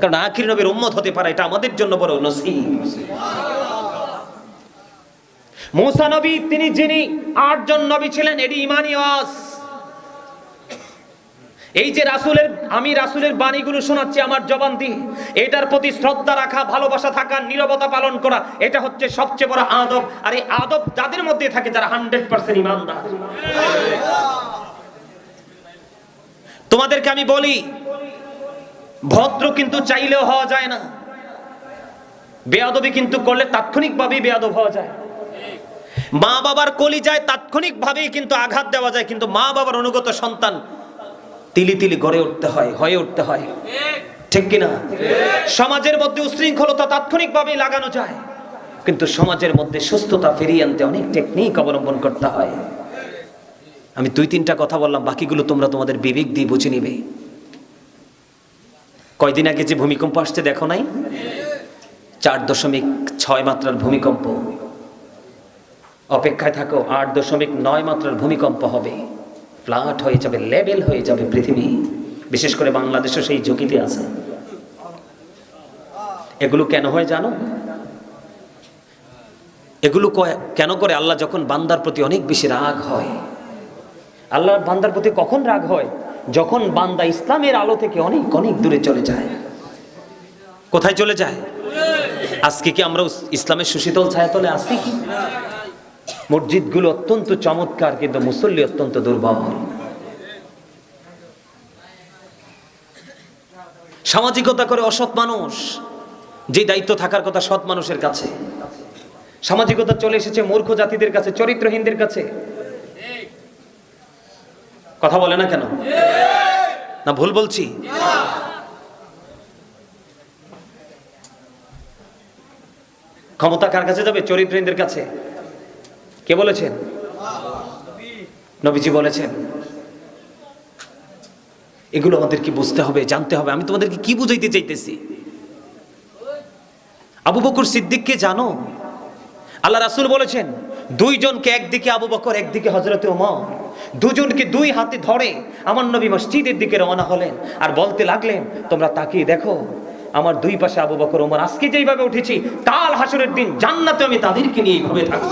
কারণ আখির নবীর উম্মত হতে পারে, এটা আমাদের জন্য বড় নসিব। মুসা নবী, তিনি যিনি আটজন নবী ছিলেন, এটি ইমানি এই যে রাসুলের, আমি রাসুলের বাণীগুলো শোনাচ্ছি আমার জবান দিয়ে, এটার প্রতি শ্রদ্ধা রাখা, ভালোবাসা থাকা, নীরবতা পালন করা, এটা হচ্ছে সবচেয়ে বড় আদব। আর এই আদব যাদের মধ্যে থাকে, যারা হান্ড্রেড পার্সেন্ট ইমানদার। তোমাদেরকে আমি বলি ভদ্র কিন্তু চাইলেও হওয়া যায় না। বেয়াদবি কিন্তু করলে তাৎক্ষণিকভাবেই বেয়াদব হওয়া যায়। মা বাবার কলি যায় তাৎক্ষণিকভাবেই কিন্তু আঘাত দেওয়া যায়, কিন্তু মা বাবার অনুগত সন্তান তিলি তিলি গড়ে উঠতে হয়, হয়ে উঠতে হয়। ঠিক কিনা সমাজের মধ্যে উশৃঙ্খলতা তাৎক্ষণিকভাবেই লাগানো যায়। কিন্তু সমাজের মধ্যে সুস্থতা ফিরিয়ে আনতে অনেক টেকনিক অবলম্বন করতে হয়। আমি দুই তিনটা কথা বললাম, বাকিগুলো তোমরা তোমাদের বিবেক দিয়ে বুঝে নিবে। কয়দিন আগে যে ভূমিকম্প আসছে দেখো নাই? চার দশমিক ছয় মাত্রার ভূমিকম্প। অপেক্ষায় থাকো, আট দশমিক নয় মাত্রার ভূমিকম্প হবে। ফ্লাট হয়ে যাবে লেভেল হয়ে যাবে পৃথিবী। বিশেষ করে বাংলাদেশও সেই ঝুঁকিতে আছে। এগুলো কেন হয় জানো? এগুলো কেন করে? আল্লাহ যখন বান্দার প্রতি অনেক বেশি রাগ হয়। আল্লাহর বান্দার প্রতি কখন রাগ হয়? যখন বান্দা ইসলামের আলো থেকে অনেক অনেক দূরে চলে যায়। কোথায় চলে যায়? আজকে কি আমরা ইসলামের সুশীতল ছায়াতলে আসি কি মসজিদগুলো অত্যন্ত চমৎকার কিন্তু মুসল্লি অত্যন্ত দুর্বল। সামাজিকতা করে অসৎ মানুষ যে দায়িত্ব থাকার কথা সৎ মানুষের কাছে। সামাজিকতা চলে এসেছে মূর্খ জাতিদের কাছে চরিত্রহীনদের কাছে। কথা বলে না কেন? না ভুল বলছি? ক্ষমতা কার কাছে যাবে? চরিত্রহীনদের কাছে। কে বলেছেন? নবীজি বলেছেন। এগুলো আমাদেরকে বুঝতে হবে, জানতে হবে। আমি তোমাদেরকে কি বুঝাইতে চাইতেছি? আবু বকর সিদ্দিককে জানো? আল্লাহ রাসুল বলেছেন দুইজনকে একদিকে আবু বকর, একদিকে হজরত ওমর। দুজনকে দুই হাতে ধরে আমার নবী মসজিদের দিকে রওনা হলেন আর বলতে লাগলেন, তোমরা তাকিয়ে দেখো, আমার দুই পাশে আবু বকর, ওমর, আজকে যেইভাবে উঠেছি, কাল হাসরের দিন জান্নাতে আমি তাদেরকে নিয়ে এইভাবে থাকব।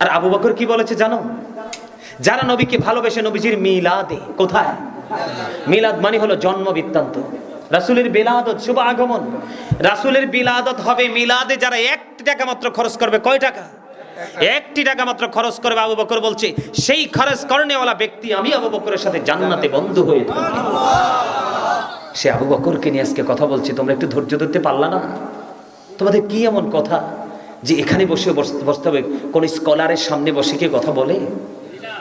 আর আবু বকর কি বলেছে জানো? যারা নবীকে ভালোবেসে নবীজির মিলাদে, কোথায়? মিলাদ মানে হলো জন্ম বৃত্তান্ত রাসুলের বিলাদত, শুভ আগমন। রাসুলের বিলাদত হবে মিলাদে যারা একটি টাকা মাত্র খরচ করবে। কয় টাকা? একটি টাকা মাত্র খরচ করবে আবু বকর বলছে, সেই খরচ করনেওয়ালা ব্যক্তি আমি আবু বকরের সাথে জান্নাতে বন্ধু হয়ে। সে আবু বকরকে নিয়ে আজকে কথা বলছি, তোমরা একটু ধৈর্য ধরতে পারলা না? তোমাদের কি এমন কথা যে এখানে বস- বসতে হবে? কোন স্কলারের সামনে বসে কে কথা বলে?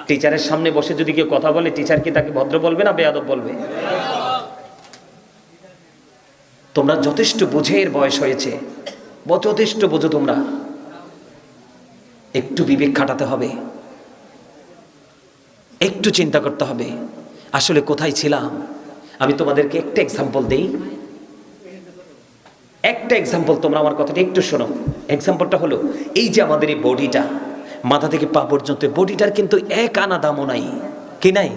টিচারের সামনে বসে যদি কেউ কথা বলে, টিচার কি তাকে ভদ্র বলবে না বেয়াদব বলবে? তোমরা যথেষ্ট বোঝের বয়স হয়েছে। যথেষ্ট বোঝো তোমরা। একটু বিবেক খাটাতে হবে। একটু চিন্তা করতে হবে। আসলে কোথায় ছিলাম? আমি তোমাদেরকে একটা এক্সাম্পল দেই। একটা এক্সাম্পল তোমরা আমার কথাটা একটু শোনো। এক্সাম্পলটা হলো, এই যে আমাদের এই বডিটা মাথা থেকে পা পর্যন্ত বডিটার কিন্তু এক আনা দামও নাই। কি নাই?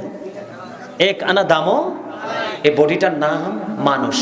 এক আনা দামও এই বডিটার নাম মানুষ।